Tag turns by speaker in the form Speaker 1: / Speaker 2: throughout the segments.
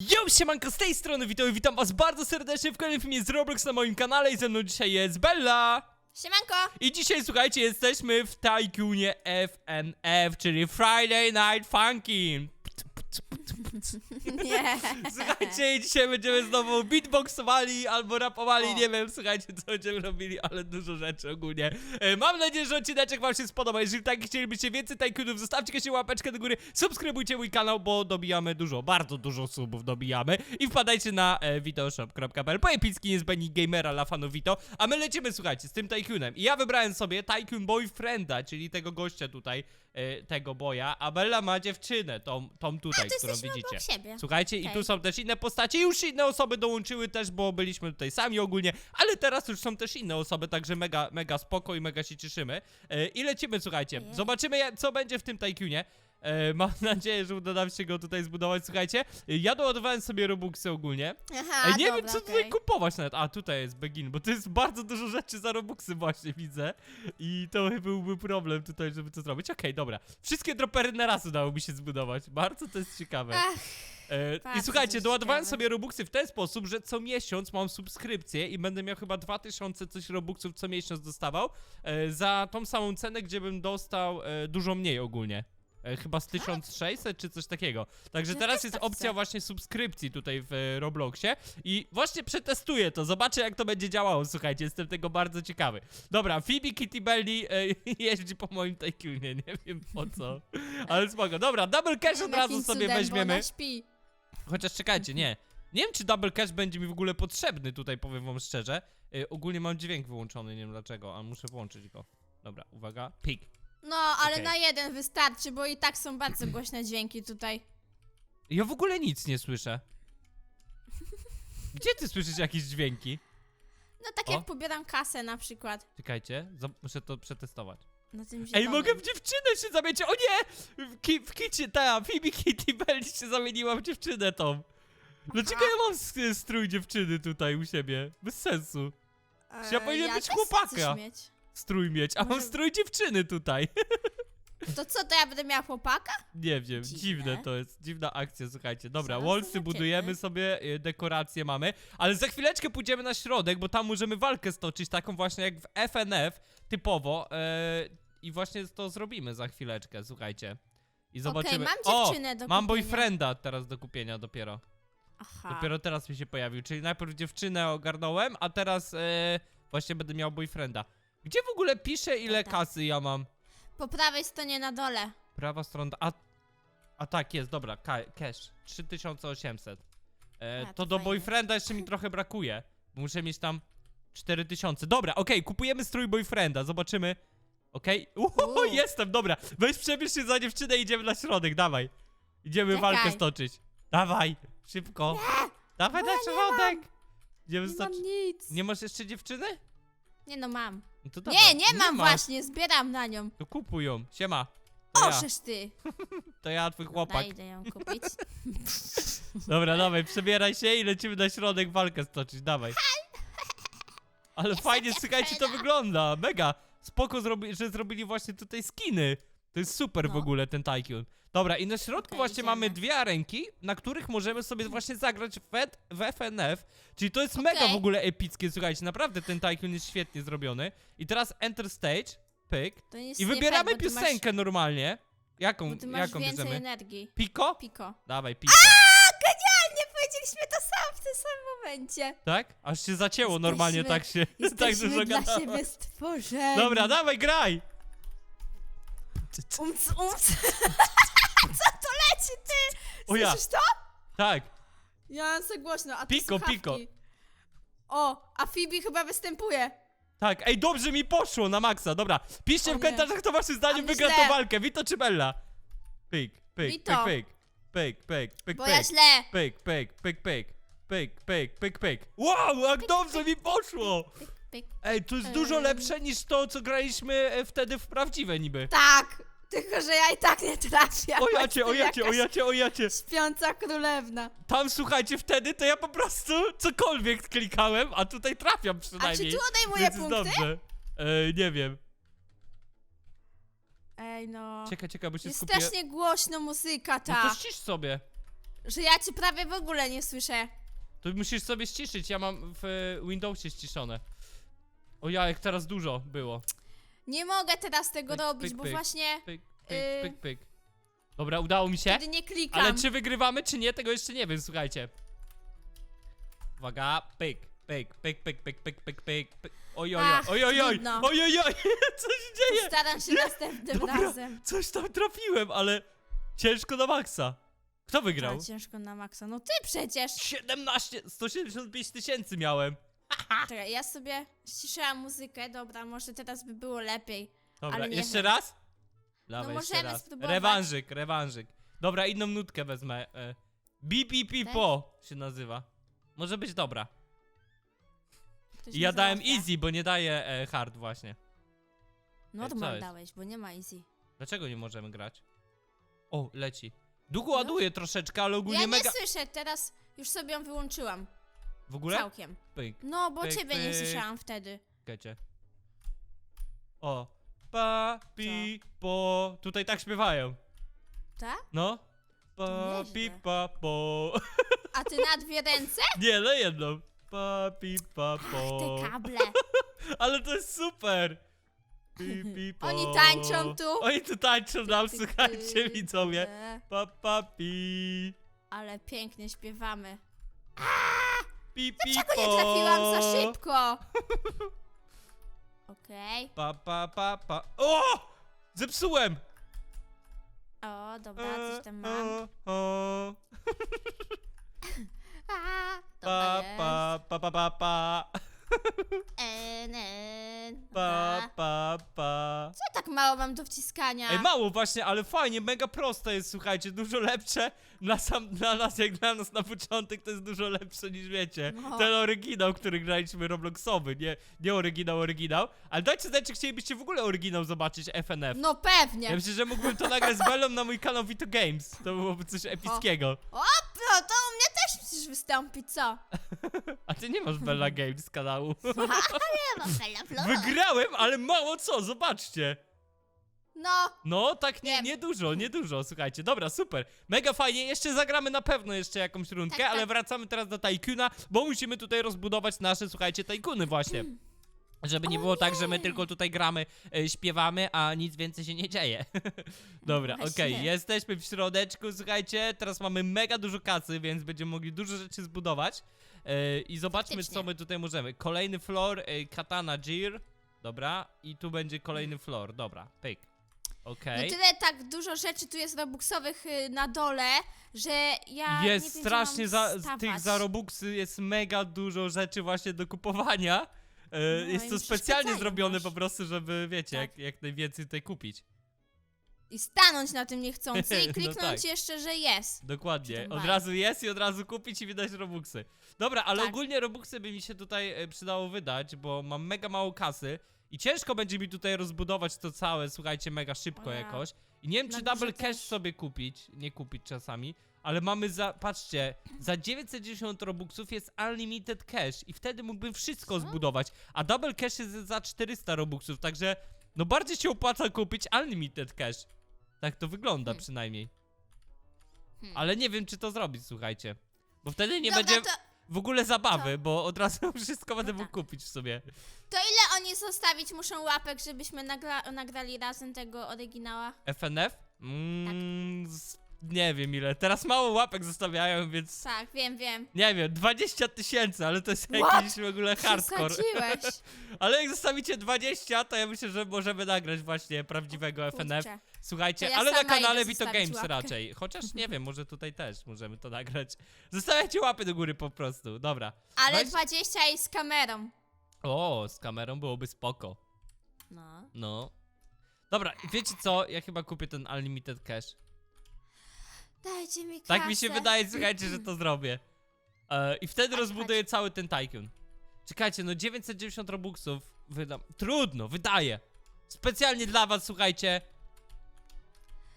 Speaker 1: Yo, siemanko, z tej strony witam, witam was bardzo serdecznie w kolejnym filmie z Roblox na moim kanale i ze mną dzisiaj jest Bella!
Speaker 2: Siemanko!
Speaker 1: I dzisiaj, słuchajcie, jesteśmy w Tycoonie FNF, czyli Friday Night Funkin'.
Speaker 2: Nie.
Speaker 1: Słuchajcie, i dzisiaj będziemy znowu beatboxowali albo rapowali,
Speaker 2: O.
Speaker 1: nie wiem, słuchajcie, co będziemy robili, ale dużo rzeczy ogólnie. E, mam nadzieję, że odcineczek wam się spodoba. Jeżeli tak chcielibyście więcej Tycoonów, zostawcie kiedyś łapeczkę do góry, subskrybujcie mój kanał, bo dobijamy dużo, bardzo dużo subów dobijamy. I wpadajcie na e, vitoshop.pl po epicki niezbędnik gamera dla fanów Vito, a my lecimy, słuchajcie, z tym Tycoonem. I ja wybrałem sobie Tycoon Boyfrienda, czyli tego gościa tutaj, e, tego boja, a Bella ma dziewczynę, tą, tą tutaj, którą
Speaker 2: jesteśmy
Speaker 1: widzicie.
Speaker 2: siebie.
Speaker 1: Słuchajcie, i tu są też inne postacie, już inne osoby dołączyły też, bo byliśmy tutaj sami ogólnie, ale teraz już są też inne osoby, także mega, mega spoko i mega się cieszymy. E, I lecimy, słuchajcie, zobaczymy co będzie w tym Tycoonie. E, mam nadzieję, że uda nam się go tutaj zbudować, słuchajcie. e, Ja doładowałem sobie Robuxy ogólnie.
Speaker 2: Aha,
Speaker 1: Ej, nie
Speaker 2: dobra,
Speaker 1: wiem, co
Speaker 2: okej.
Speaker 1: tutaj kupować nawet. A, tutaj jest Begin, bo to jest bardzo dużo rzeczy za Robuxy właśnie widzę. I to byłby problem tutaj, żeby to zrobić. Okej, dobra. Wszystkie dropery na raz udało mi się zbudować. Bardzo to jest ciekawe.
Speaker 2: Ach,
Speaker 1: E, I
Speaker 2: Bardzo
Speaker 1: słuchajcie,
Speaker 2: coś
Speaker 1: doładowałem
Speaker 2: ciekawe.
Speaker 1: sobie Robuxy w ten sposób, że co miesiąc mam subskrypcję i będę miał chyba 2000 coś Robuxów co miesiąc dostawał e, za tą samą cenę, gdzie bym dostał e, dużo mniej ogólnie. E, chyba z 1600 czy coś takiego. Także
Speaker 2: Ja
Speaker 1: teraz
Speaker 2: też
Speaker 1: jest
Speaker 2: tak
Speaker 1: opcja
Speaker 2: chcę.
Speaker 1: właśnie subskrypcji tutaj w e, Robloxie i właśnie przetestuję to, zobaczę jak to będzie działało, słuchajcie, jestem tego bardzo ciekawy. Dobra, Phoebe Kitty Belly e, jeździ po moim Tycoonie, nie wiem po co, ale spoko. Dobra, double cash od
Speaker 2: jakim
Speaker 1: razu sobie
Speaker 2: cudem, bo
Speaker 1: weźmiemy.
Speaker 2: ona śpi.
Speaker 1: Chociaż czekajcie, nie. Nie wiem, czy double cash będzie mi w ogóle potrzebny tutaj, powiem wam szczerze. Y, ogólnie mam dźwięk wyłączony, nie wiem dlaczego, ale muszę włączyć go. Dobra, uwaga, pik.
Speaker 2: No, ale
Speaker 1: Okej.
Speaker 2: na jeden wystarczy, bo i tak są bardzo głośne dźwięki tutaj.
Speaker 1: Ja w ogóle nic nie słyszę. Gdzie ty słyszysz jakieś dźwięki?
Speaker 2: No tak
Speaker 1: O.
Speaker 2: jak pobieram kasę na przykład.
Speaker 1: Czekajcie, muszę to przetestować.
Speaker 2: Na tym
Speaker 1: Ej,
Speaker 2: zielonym.
Speaker 1: mogę w dziewczynę się zamienić! O nie! W, ki w kicie, ta, Phoebe Kitty Belly się zamieniła w dziewczynę tą. Dlaczego ja mam s- strój dziewczyny tutaj u siebie? Bez sensu. Ja powinien być
Speaker 2: też chcę
Speaker 1: chłopaka.
Speaker 2: coś mieć.
Speaker 1: Strój mieć, a mam
Speaker 2: Może-
Speaker 1: strój dziewczyny tutaj.
Speaker 2: To co, to ja będę miała chłopaka?
Speaker 1: Nie wiem, dziwne.
Speaker 2: Dziwne.
Speaker 1: to jest, dziwna akcja, słuchajcie. Dobra,
Speaker 2: Zaraz
Speaker 1: wallsy
Speaker 2: zobaczymy.
Speaker 1: budujemy sobie, y, dekoracje mamy, ale za chwileczkę pójdziemy na środek, bo tam możemy walkę stoczyć, taką właśnie jak w FNF, typowo, e, i właśnie to zrobimy za chwileczkę, słuchajcie. I zobaczymy.
Speaker 2: mam dziewczynę do
Speaker 1: mam
Speaker 2: kupienia.
Speaker 1: boyfrienda teraz do kupienia dopiero.
Speaker 2: Aha.
Speaker 1: Dopiero teraz mi się pojawił, czyli najpierw dziewczynę ogarnąłem, a teraz e, właśnie będę miał boyfrienda. Gdzie w ogóle pisze ile
Speaker 2: Dobra.
Speaker 1: kasy ja mam?
Speaker 2: Po prawej stronie na dole.
Speaker 1: Prawa strona. A, a tak, jest, dobra, ka cash. 3800. E,
Speaker 2: A,
Speaker 1: to
Speaker 2: to
Speaker 1: do
Speaker 2: fajnie.
Speaker 1: boyfrienda jeszcze mi trochę brakuje. bo Muszę mieć tam 4000. Dobra, okej, kupujemy strój boyfrienda, zobaczymy. Okej.
Speaker 2: Uuu.
Speaker 1: jestem, dobra. Weź przebierz się za dziewczynę i idziemy na środek, dawaj. Idziemy
Speaker 2: Czekaj.
Speaker 1: walkę stoczyć. Dawaj, szybko. Dawaj na
Speaker 2: nie
Speaker 1: środek. Idziemy
Speaker 2: Nie mam
Speaker 1: stoczyć.
Speaker 2: nic.
Speaker 1: Nie masz jeszcze dziewczyny?
Speaker 2: Nie no, mam.
Speaker 1: No to dawaj.
Speaker 2: Nie, nie mam właśnie, zbieram na nią.
Speaker 1: To kupuj ją. Siema. To ja,
Speaker 2: Oszesz ty.
Speaker 1: to ja, twój chłopak.
Speaker 2: Daj, idę ją kupić.
Speaker 1: Dobra, dawaj, przebieraj się i lecimy na środek walkę stoczyć, dawaj. Ale fajnie, słuchajcie, to wygląda, mega. Spoko, zrobi że zrobili właśnie tutaj skiny. To jest super w
Speaker 2: No.
Speaker 1: ogóle ten Tycoon. Dobra, i na środku
Speaker 2: Okej,
Speaker 1: właśnie
Speaker 2: idziemy.
Speaker 1: mamy dwie arenki, na których możemy sobie właśnie zagrać w, F- w FNF. Czyli to jest mega w ogóle epickie, słuchajcie, naprawdę ten Tycoon jest świetnie zrobiony. I teraz enter stage, pyk.
Speaker 2: To jest
Speaker 1: I
Speaker 2: nie
Speaker 1: wybieramy
Speaker 2: fair, bo ty
Speaker 1: piosenkę normalnie. Jaką,
Speaker 2: Masz, bo ty masz
Speaker 1: jaką
Speaker 2: więcej
Speaker 1: bierzemy?
Speaker 2: energii.
Speaker 1: Piko?
Speaker 2: Piko.
Speaker 1: Dawaj, piko.
Speaker 2: Genialnie! Powiedzieliśmy to sam w tym samym momencie.
Speaker 1: Tak? Aż się zacięło normalnie, tak się, tak
Speaker 2: Jesteśmy
Speaker 1: dużo
Speaker 2: dla
Speaker 1: gadałem.
Speaker 2: siebie stworzeni.
Speaker 1: Dobra, dawaj, graj!
Speaker 2: Umc, umc. Leci, ty?
Speaker 1: O ja.
Speaker 2: Słyszysz to?
Speaker 1: Tak,
Speaker 2: Ja za głośno, a ty
Speaker 1: Piko,
Speaker 2: słuchawki.
Speaker 1: piko.
Speaker 2: O, a Phoebe chyba występuje.
Speaker 1: tak, ej, dobrze mi poszło na maksa, dobra. Piszcie
Speaker 2: O
Speaker 1: w
Speaker 2: nie.
Speaker 1: komentarzach, kto waszym zdaniem
Speaker 2: A
Speaker 1: wygra
Speaker 2: źle.
Speaker 1: tę walkę, Vito czy Bella? Pyk, pyk,
Speaker 2: Vito.
Speaker 1: pyk, pyk, pyk, pyk, pyk,
Speaker 2: Bo ja
Speaker 1: pyk,
Speaker 2: źle.
Speaker 1: pyk, pyk, pyk, pyk, pyk, pyk, pyk, pyk. Wow, jak dobrze mi poszło!
Speaker 2: Pyk, pyk.
Speaker 1: Ej, to jest dużo
Speaker 2: Em.
Speaker 1: lepsze niż to, co graliśmy e, wtedy w prawdziwe niby.
Speaker 2: Tak, tylko że ja i tak nie trafiam.
Speaker 1: O jacie, o jacie, o
Speaker 2: Jakaś
Speaker 1: jacie, o jacie.
Speaker 2: Śpiąca królewna.
Speaker 1: Tam słuchajcie, wtedy to ja po prostu cokolwiek klikałem, a tutaj trafiam
Speaker 2: A czy
Speaker 1: przynajmniej.
Speaker 2: tu odejmuje
Speaker 1: Więc jest
Speaker 2: punkty?
Speaker 1: dobrze. E, nie wiem.
Speaker 2: Ej no.
Speaker 1: Czekaj, czekaj, bo się
Speaker 2: Jest
Speaker 1: skupię.
Speaker 2: strasznie głośno muzyka
Speaker 1: No
Speaker 2: ta.
Speaker 1: to ścisz sobie.
Speaker 2: że ja cię prawie w ogóle nie słyszę.
Speaker 1: To musisz sobie ściszyć, ja mam w e, Windowsie ściszone. O ja, jak teraz dużo było.
Speaker 2: Nie mogę teraz tego
Speaker 1: Pyk,
Speaker 2: robić,
Speaker 1: pyk,
Speaker 2: bo
Speaker 1: pyk.
Speaker 2: właśnie
Speaker 1: Pyk, pyk,
Speaker 2: Y.
Speaker 1: pyk, pyk. Dobra, udało mi się?
Speaker 2: wtedy nie klikam.
Speaker 1: Ale czy wygrywamy, czy nie, tego jeszcze nie wiem, słuchajcie. Uwaga, pyk, pyk, pyk, pyk, pyk, pyk, pyk, pyk, pyk. Oj, oj, oj,
Speaker 2: Ach,
Speaker 1: oj, oj, oj,
Speaker 2: trudno.
Speaker 1: oj, oj, oj, co się dzieje?
Speaker 2: Staram się następnym
Speaker 1: Dobra,
Speaker 2: razem.
Speaker 1: coś tam trafiłem, ale ciężko na maksa. Kto wygrał?
Speaker 2: A, ciężko na maksa. No ty przecież!
Speaker 1: 17, 175 tysięcy miałem.
Speaker 2: Czekaj, ja sobie ściszyłam muzykę, dobra, może teraz by było lepiej.
Speaker 1: Dobra,
Speaker 2: Ale nie
Speaker 1: jeszcze
Speaker 2: wiem.
Speaker 1: raz? Dawaj,
Speaker 2: No
Speaker 1: jeszcze
Speaker 2: możemy
Speaker 1: raz.
Speaker 2: spróbować.
Speaker 1: Rewanżyk, rewanżyk. Dobra, inną nutkę wezmę. E, BPP Po się nazywa. Może być dobra.
Speaker 2: Ktoś
Speaker 1: I ja dałem
Speaker 2: załatwia.
Speaker 1: easy, bo nie daję e, hard właśnie. co
Speaker 2: Normal
Speaker 1: jest?
Speaker 2: dałeś, bo nie ma easy.
Speaker 1: Dlaczego nie możemy grać? O, leci. Duch ładuje troszeczkę, ale ogólnie
Speaker 2: Ja nie
Speaker 1: mega...
Speaker 2: słyszę, teraz już sobie ją wyłączyłam.
Speaker 1: W ogóle?
Speaker 2: Całkiem.
Speaker 1: Pyk,
Speaker 2: No, bo
Speaker 1: Pyk,
Speaker 2: ciebie nie
Speaker 1: pyk.
Speaker 2: słyszałam wtedy.
Speaker 1: kecie. O. Pa, pi, po. Tutaj tak śpiewają.
Speaker 2: Tak?
Speaker 1: No. Pa,
Speaker 2: Nieźle.
Speaker 1: pi, pa, po.
Speaker 2: A ty na dwie ręce?
Speaker 1: Nie, na jedną. Pa, pi, pa,
Speaker 2: Ach,
Speaker 1: po.
Speaker 2: te kable.
Speaker 1: Ale to jest super. Pi, pi, po.
Speaker 2: Oni tańczą tu.
Speaker 1: Oni tu tańczą nam,
Speaker 2: Ty,
Speaker 1: słuchajcie
Speaker 2: ty,
Speaker 1: widzowie. Pa, pa, pi.
Speaker 2: Ale pięknie śpiewamy.
Speaker 1: Pi, pi,
Speaker 2: Czego
Speaker 1: po.
Speaker 2: nie trafiłam za szybko? Okej.
Speaker 1: Pa, pa, pa, pa. O! Zepsułem!
Speaker 2: O, dobra,
Speaker 1: E,
Speaker 2: coś tam mam.
Speaker 1: o, o.
Speaker 2: A,
Speaker 1: Pa,
Speaker 2: dobra jest.
Speaker 1: pa, pa, pa, pa, pa.
Speaker 2: En,
Speaker 1: Pa,
Speaker 2: dobra.
Speaker 1: pa, pa.
Speaker 2: Co tak mało mam do wciskania?
Speaker 1: Ej, mało właśnie, ale fajnie, mega proste jest, słuchajcie, dużo lepsze dla, sam, dla nas, jak dla nas na początek, to jest dużo lepsze niż wiecie,
Speaker 2: No.
Speaker 1: ten oryginał, który graliśmy Robloxowy, nie, nie oryginał, oryginał, ale dajcie znać, czy chcielibyście w ogóle oryginał zobaczyć FNF.
Speaker 2: No pewnie.
Speaker 1: Ja myślę, że mógłbym to nagrać z Bellą na mój kanał Vito Games, to byłoby coś epickiego.
Speaker 2: O, no to u mnie też musisz wystąpić, co?
Speaker 1: A ty nie masz Bella Games kanału.
Speaker 2: Nie mam Bella.
Speaker 1: Wygrałem, ale mało co, zobaczcie.
Speaker 2: No,
Speaker 1: No, tak nie,
Speaker 2: Wiem.
Speaker 1: nie dużo, nie dużo, słuchajcie. Dobra, super. Mega fajnie, jeszcze zagramy na pewno jeszcze jakąś rundkę,
Speaker 2: Tak, tak.
Speaker 1: ale wracamy teraz do Tajkuna, bo musimy tutaj rozbudować nasze, słuchajcie, Tajkuny właśnie. Żeby nie było tak, że my tylko tutaj gramy, e, śpiewamy, a nic więcej się nie dzieje. Dobra, okej, jesteśmy w środeczku, słuchajcie, teraz mamy mega dużo kasy, więc będziemy mogli dużo rzeczy zbudować. E, I zobaczmy, co
Speaker 2: Faktycznie.
Speaker 1: my tutaj możemy. Kolejny floor, e, katana Jir, dobra, i tu będzie kolejny floor, dobra, pyk. Okej.
Speaker 2: no tyle tak dużo rzeczy tu jest robuxowych y, na dole, że ja nie
Speaker 1: Jest
Speaker 2: wiem, gdzie
Speaker 1: strasznie
Speaker 2: mam
Speaker 1: za, z
Speaker 2: stawać.
Speaker 1: tych za Robuxy jest mega dużo rzeczy właśnie do kupowania. E,
Speaker 2: No
Speaker 1: jest to specjalnie
Speaker 2: przeszkadzają
Speaker 1: zrobione po prostu, żeby wiecie,
Speaker 2: Tak.
Speaker 1: jak, jak najwięcej tutaj kupić.
Speaker 2: I stanąć na tym niechcący
Speaker 1: No
Speaker 2: i kliknąć
Speaker 1: tak.
Speaker 2: jeszcze, że jest.
Speaker 1: Dokładnie. Od
Speaker 2: baj.
Speaker 1: razu jest i od razu kupić i wydać Robuxy. Dobra, ale
Speaker 2: Tak.
Speaker 1: ogólnie Robuxy by mi się tutaj e, przydało wydać, bo mam mega mało kasy i ciężko będzie mi tutaj rozbudować to całe, słuchajcie, mega szybko jakoś. I nie wiem,
Speaker 2: Na
Speaker 1: czy
Speaker 2: górze
Speaker 1: double cash
Speaker 2: też.
Speaker 1: sobie kupić, nie kupić czasami, ale mamy za, patrzcie, za 990 Robuxów jest unlimited cash i wtedy mógłbym wszystko
Speaker 2: Co?
Speaker 1: zbudować, a double cash jest za 400 Robuxów, także no bardziej się opłaca kupić unlimited cash. Tak to wygląda
Speaker 2: Hmm.
Speaker 1: przynajmniej.
Speaker 2: Hmm.
Speaker 1: Ale nie wiem, czy to zrobić, słuchajcie. Bo wtedy nie
Speaker 2: Dobra,
Speaker 1: będzie
Speaker 2: to,
Speaker 1: w ogóle zabawy, bo od razu wszystko będę
Speaker 2: No
Speaker 1: mógł
Speaker 2: tak.
Speaker 1: kupić w sobie.
Speaker 2: to ile oni zostawić muszą łapek, żebyśmy nagra nagrali razem tego oryginała?
Speaker 1: FNF? Mm, z, nie wiem ile. Teraz mało łapek zostawiają, więc
Speaker 2: Tak, wiem, wiem.
Speaker 1: nie wiem, 20 tysięcy, ale to jest
Speaker 2: What?
Speaker 1: jakiś w ogóle hardcore. Ale jak zostawicie 20, to ja myślę, że możemy nagrać właśnie prawdziwego FNF.
Speaker 2: Kurczę.
Speaker 1: Słuchajcie,
Speaker 2: To ja
Speaker 1: ale na
Speaker 2: sama
Speaker 1: kanale
Speaker 2: idę
Speaker 1: Vito
Speaker 2: zostawić
Speaker 1: Games
Speaker 2: łapkę.
Speaker 1: raczej. Chociaż nie wiem, może tutaj też możemy to nagrać. Zostawiajcie łapy do góry po prostu. Dobra.
Speaker 2: Ale
Speaker 1: Weź-
Speaker 2: 20 i z kamerą.
Speaker 1: O, z kamerą byłoby spoko.
Speaker 2: No.
Speaker 1: No. Dobra, wiecie co? Ja chyba kupię ten Unlimited Cash.
Speaker 2: Dajcie mi kasę.
Speaker 1: Tak mi się wydaje, słuchajcie, że to zrobię. E, I wtedy
Speaker 2: Tak,
Speaker 1: rozbuduję cały ten Tycoon. Czekajcie, no 990 Robuxów wydam. Trudno, wydaję. Specjalnie dla was, słuchajcie.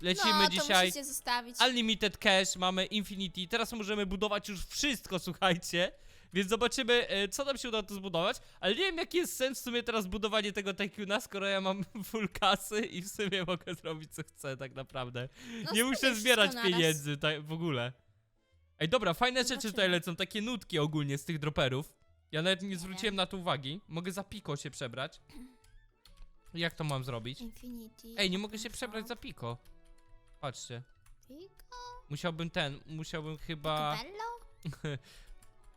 Speaker 1: Lecimy
Speaker 2: no, to
Speaker 1: dzisiaj.
Speaker 2: musicie zostawić.
Speaker 1: Unlimited Cash, mamy Infinity. Teraz możemy budować już wszystko, słuchajcie. Więc zobaczymy, e, co nam się uda tu zbudować. Ale nie wiem, jaki jest sens w sumie teraz budowanie tego Tycoona, skoro ja mam full kasy i w sumie mogę zrobić co chcę tak naprawdę.
Speaker 2: No,
Speaker 1: nie muszę zbierać pieniędzy tak, w ogóle. Ej, dobra, fajne rzeczy
Speaker 2: Zobaczymy.
Speaker 1: tutaj lecą, takie nutki ogólnie z tych droperów. Ja nawet nie zwróciłem na to uwagi. Mogę za Piko się przebrać. Jak to mam zrobić?
Speaker 2: Infinity.
Speaker 1: Ej, nie mogę się przebrać za Piko. Patrzcie.
Speaker 2: Pico?
Speaker 1: Musiałbym ten, musiałbym chyba...
Speaker 2: Bello?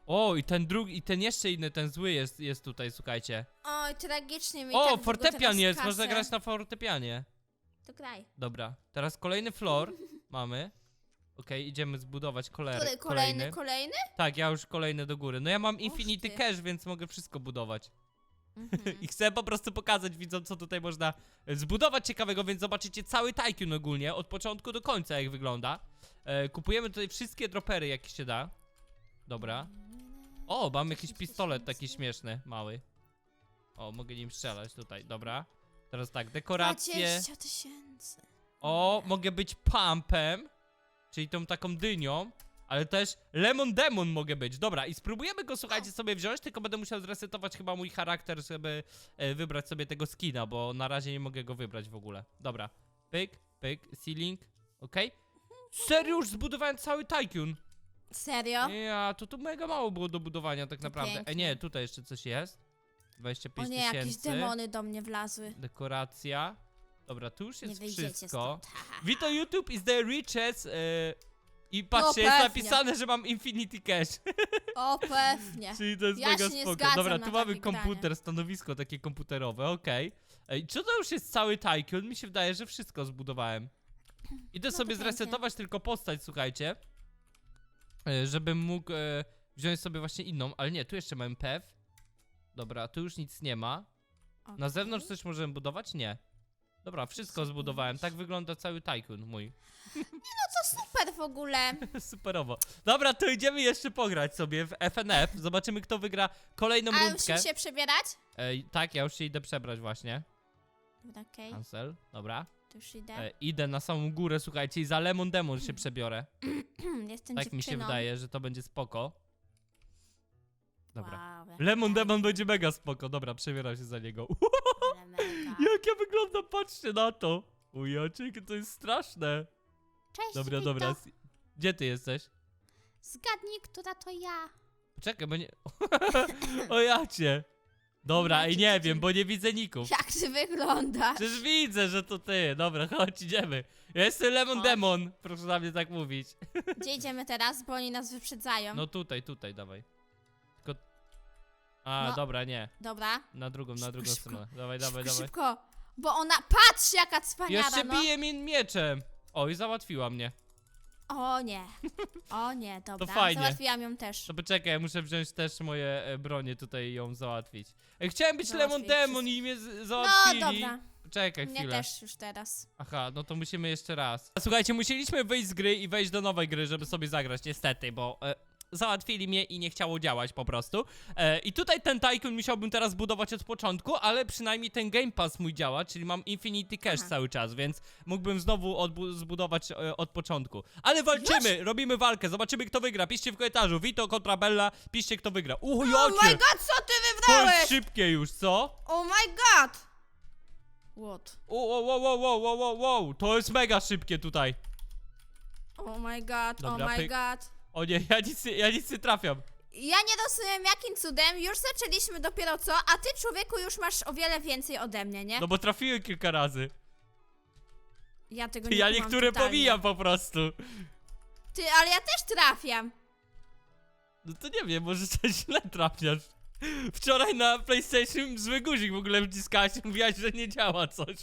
Speaker 1: O, i ten drugi, i ten jeszcze inny, ten zły jest, jest tutaj, słuchajcie.
Speaker 2: Oj, tragicznie mi
Speaker 1: O,
Speaker 2: tak
Speaker 1: fortepian jest, można grać na fortepianie.
Speaker 2: To graj.
Speaker 1: Dobra, teraz kolejny floor mamy. Okej, idziemy zbudować
Speaker 2: Który,
Speaker 1: kolejny.
Speaker 2: kolejny, kolejny?
Speaker 1: Tak, ja już kolejny do góry. No ja mam Infinity
Speaker 2: ty.
Speaker 1: Cash, więc mogę wszystko budować.
Speaker 2: Mhm.
Speaker 1: I chcę po prostu pokazać widzom, co tutaj można zbudować ciekawego, więc zobaczycie cały Tycoon ogólnie, od początku do końca jak wygląda. E, kupujemy tutaj wszystkie dropery, jakie się da. Dobra. O, mam jakiś
Speaker 2: 10
Speaker 1: pistolet taki śmieszny, mały. O, mogę nim strzelać tutaj, dobra. Teraz tak, dekoracje.
Speaker 2: 20 tysięcy.
Speaker 1: O, mogę być pumpem, czyli tą taką dynią, ale też Lemon Demon mogę być. Dobra, i spróbujemy go, słuchajcie, sobie wziąć, tylko będę musiał zresetować chyba mój charakter, żeby e, wybrać sobie tego skina, bo na razie nie mogę go wybrać w ogóle. Dobra, pyk, pyk, ceiling, okej. Serio już zbudowałem cały Tycoon.
Speaker 2: Serio?
Speaker 1: Ja, to tu mega mało było do budowania tak naprawdę. E,
Speaker 2: pięknie.
Speaker 1: nie, tutaj jeszcze coś jest.
Speaker 2: O
Speaker 1: 25
Speaker 2: nie, jakieś
Speaker 1: tysięcy.
Speaker 2: demony do mnie wlazły.
Speaker 1: Dekoracja. Dobra, tu już
Speaker 2: Nie
Speaker 1: jest
Speaker 2: wyjdziecie
Speaker 1: wszystko.
Speaker 2: stąd.
Speaker 1: Vito YouTube is the richest. E, I patrzcie,
Speaker 2: No
Speaker 1: jest
Speaker 2: pewnie.
Speaker 1: napisane, że mam Infinity Cash.
Speaker 2: O, pewnie.
Speaker 1: Czyli to jest
Speaker 2: Ja
Speaker 1: mega
Speaker 2: się nie
Speaker 1: spoko.
Speaker 2: zgadzam
Speaker 1: Dobra,
Speaker 2: na
Speaker 1: tu mamy
Speaker 2: takie granie.
Speaker 1: komputer, stanowisko takie komputerowe, okej. Ej, Czy to już jest cały Tycoon? Mi się wydaje, że wszystko zbudowałem. Idę
Speaker 2: No to
Speaker 1: sobie
Speaker 2: pięknie.
Speaker 1: zresetować tylko postać, słuchajcie. E, Żebym mógł e, wziąć sobie właśnie inną, ale nie, tu jeszcze mamy PEW. Dobra, tu już nic nie ma. Na
Speaker 2: Okej.
Speaker 1: zewnątrz coś możemy budować? Nie. Dobra, wszystko zbudowałem. Tak wygląda cały Tycoon mój.
Speaker 2: To super w ogóle.
Speaker 1: Superowo. Dobra, to idziemy jeszcze pograć sobie w FNF. Zobaczymy, kto wygra kolejną
Speaker 2: A
Speaker 1: rundkę.
Speaker 2: musimy się przebierać?
Speaker 1: Ej, tak, ja już się idę przebrać właśnie.
Speaker 2: Dobra, okej,
Speaker 1: dobra.
Speaker 2: to już idę.
Speaker 1: E, idę na samą górę, słuchajcie, i za Lemon Demon się przebiorę.
Speaker 2: Jestem
Speaker 1: Tak mi się
Speaker 2: dziewczyną.
Speaker 1: wydaje, że to będzie spoko. Dobra.
Speaker 2: Wow, jak
Speaker 1: Lemon Demon będzie mega spoko. Dobra, przebieram się za niego.
Speaker 2: mega.
Speaker 1: Jak ja wyglądam, patrzcie na to. Ujacie, to jest straszne.
Speaker 2: Cześć,
Speaker 1: Dobra,
Speaker 2: Wito.
Speaker 1: dobra. Gdzie ty jesteś?
Speaker 2: Zgadnij, która to ja.
Speaker 1: Poczekaj, bo nie... o jacie. Dobra, ej, nie wiem, bo nie widzę ników.
Speaker 2: Jak ty wyglądasz?
Speaker 1: Przecież widzę, że to ty. Dobra, chodź, idziemy. Ja jestem Lemon
Speaker 2: Chodź.
Speaker 1: Demon. Proszę na mnie tak mówić.
Speaker 2: Gdzie idziemy teraz, bo oni nas wyprzedzają.
Speaker 1: No tutaj, tutaj, dawaj. Tylko... A,
Speaker 2: No.
Speaker 1: dobra, nie.
Speaker 2: Dobra.
Speaker 1: Na drugą, na
Speaker 2: Szybko,
Speaker 1: drugą
Speaker 2: szybko.
Speaker 1: stronę. Dawaj, dawaj,
Speaker 2: szybko,
Speaker 1: dawaj.
Speaker 2: szybko. Bo ona... Patrz, jaka cwaniara,
Speaker 1: Jeszcze
Speaker 2: no.
Speaker 1: bije mnie mieczem. O, i załatwiła mnie.
Speaker 2: O nie. O nie, dobra.
Speaker 1: fajnie.
Speaker 2: Załatwiłam ją też.
Speaker 1: To poczekaj, muszę wziąć też moje e, bronie tutaj i ją załatwić. E, chciałem być
Speaker 2: Załatwić
Speaker 1: Lemon Demon i mnie z-
Speaker 2: No
Speaker 1: załatwili.
Speaker 2: dobra.
Speaker 1: Poczekaj
Speaker 2: Mnie
Speaker 1: chwilę.
Speaker 2: też już teraz.
Speaker 1: Aha, no to musimy jeszcze raz. Słuchajcie, musieliśmy wyjść z gry i wejść do nowej gry, żeby sobie zagrać, niestety, bo e, załatwili mnie i nie chciało działać po prostu. E, I tutaj ten Tycoon musiałbym teraz budować od początku, ale przynajmniej ten Game Pass mój działa, czyli mam Infinity Cash
Speaker 2: Aha.
Speaker 1: cały czas, więc mógłbym znowu zbudować e, od początku. Ale walczymy, robimy walkę, zobaczymy kto wygra. Piszcie w komentarzu, Vito kontra Bella, piszcie kto wygra. Uhu,
Speaker 2: Oh my god, co ty
Speaker 1: To jest
Speaker 2: wybrałeś?
Speaker 1: szybkie już, co?
Speaker 2: Oh my god. What?
Speaker 1: Wow, wow, wow, wow, wow, wow, wow, to jest mega szybkie tutaj.
Speaker 2: Oh my god,
Speaker 1: Dobra,
Speaker 2: oh my god.
Speaker 1: O nie, ja nic, nie- ja nic nie trafiam.
Speaker 2: Ja nie rozumiem jakim cudem, już zaczęliśmy dopiero co, a ty człowieku już masz o wiele więcej ode mnie, nie?
Speaker 1: No bo trafiłem kilka razy.
Speaker 2: Ja tego nie
Speaker 1: Ja
Speaker 2: kumam
Speaker 1: niektóre
Speaker 2: totalnie.
Speaker 1: powijam po prostu.
Speaker 2: Ty, ale ja też trafiam.
Speaker 1: No to nie wiem, może coś źle trafiasz. Wczoraj na PlayStation zły guzik w ogóle wciskałeś i mówiłaś, że nie działa coś.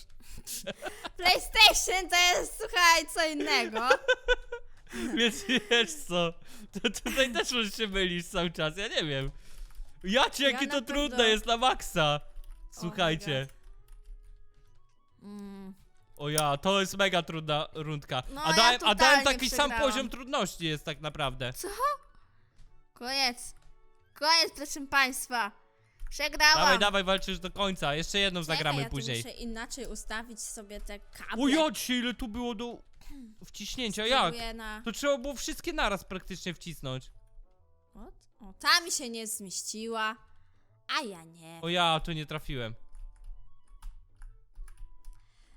Speaker 2: PlayStation to jest, słuchaj, co innego.
Speaker 1: Więc wiesz co, to tutaj też możesz się mylić cały czas, ja nie wiem. Ja ci,
Speaker 2: Ja
Speaker 1: jakie
Speaker 2: na
Speaker 1: to
Speaker 2: pewno-
Speaker 1: trudne jest na maksa. Słuchajcie.
Speaker 2: Mm.
Speaker 1: O ja, to jest mega trudna rundka.
Speaker 2: No,
Speaker 1: a,
Speaker 2: ja
Speaker 1: dałem, a dałem
Speaker 2: totalnie
Speaker 1: taki sam
Speaker 2: przegrałam.
Speaker 1: poziom trudności jest tak naprawdę.
Speaker 2: Koniec. Koniec, proszę państwa. Przegrałam.
Speaker 1: Dawaj, dawaj, walczysz do końca. Jeszcze jedną
Speaker 2: Czekaj,
Speaker 1: zagramy
Speaker 2: ja tu
Speaker 1: później.
Speaker 2: muszę inaczej ustawić sobie te kable.
Speaker 1: O jacie, ile tu było do wciśnięcia, jak?
Speaker 2: Spróbuję Na...
Speaker 1: To trzeba było wszystkie naraz praktycznie wcisnąć.
Speaker 2: What? O, ta mi się nie zmieściła. A ja nie.
Speaker 1: O ja, tu nie trafiłem.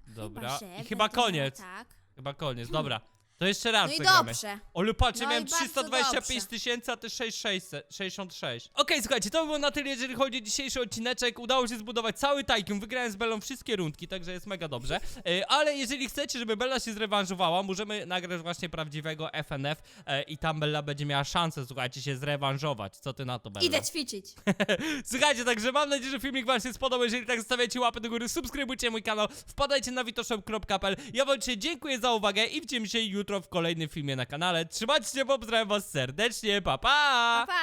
Speaker 1: Dobra, i chyba
Speaker 2: miała
Speaker 1: koniec.
Speaker 2: Tak.
Speaker 1: Chyba koniec, dobra. To jeszcze raz
Speaker 2: No i
Speaker 1: zagramy.
Speaker 2: dobrze.
Speaker 1: Olu, patrz, ja
Speaker 2: No i
Speaker 1: miałem
Speaker 2: bardzo
Speaker 1: 325
Speaker 2: dobrze.
Speaker 1: tysięcy, a ty 6600, 66. Okej, słuchajcie, to by było na tyle, jeżeli chodzi o dzisiejszy odcineczek. Udało się zbudować cały Tycoon, wygrałem z Bellą wszystkie rundki, także jest mega dobrze. E, ale jeżeli chcecie, żeby Bella się zrewanżowała, możemy nagrać właśnie prawdziwego FNF e, i tam Bella będzie miała szansę, słuchajcie, się zrewanżować. Co ty na to, Bella?
Speaker 2: Idę ćwiczyć.
Speaker 1: Słuchajcie, także mam nadzieję, że filmik wam się spodobał. Jeżeli tak, zostawiacie łapę do góry, subskrybujcie mój kanał, wpadajcie na witoshop.pl. Ja wam dzisiaj dziękuję za uwagę i widzimy się jutro w kolejnym filmie na kanale. Trzymajcie się, pozdrawiam was serdecznie, pa pa!
Speaker 2: Pa, pa.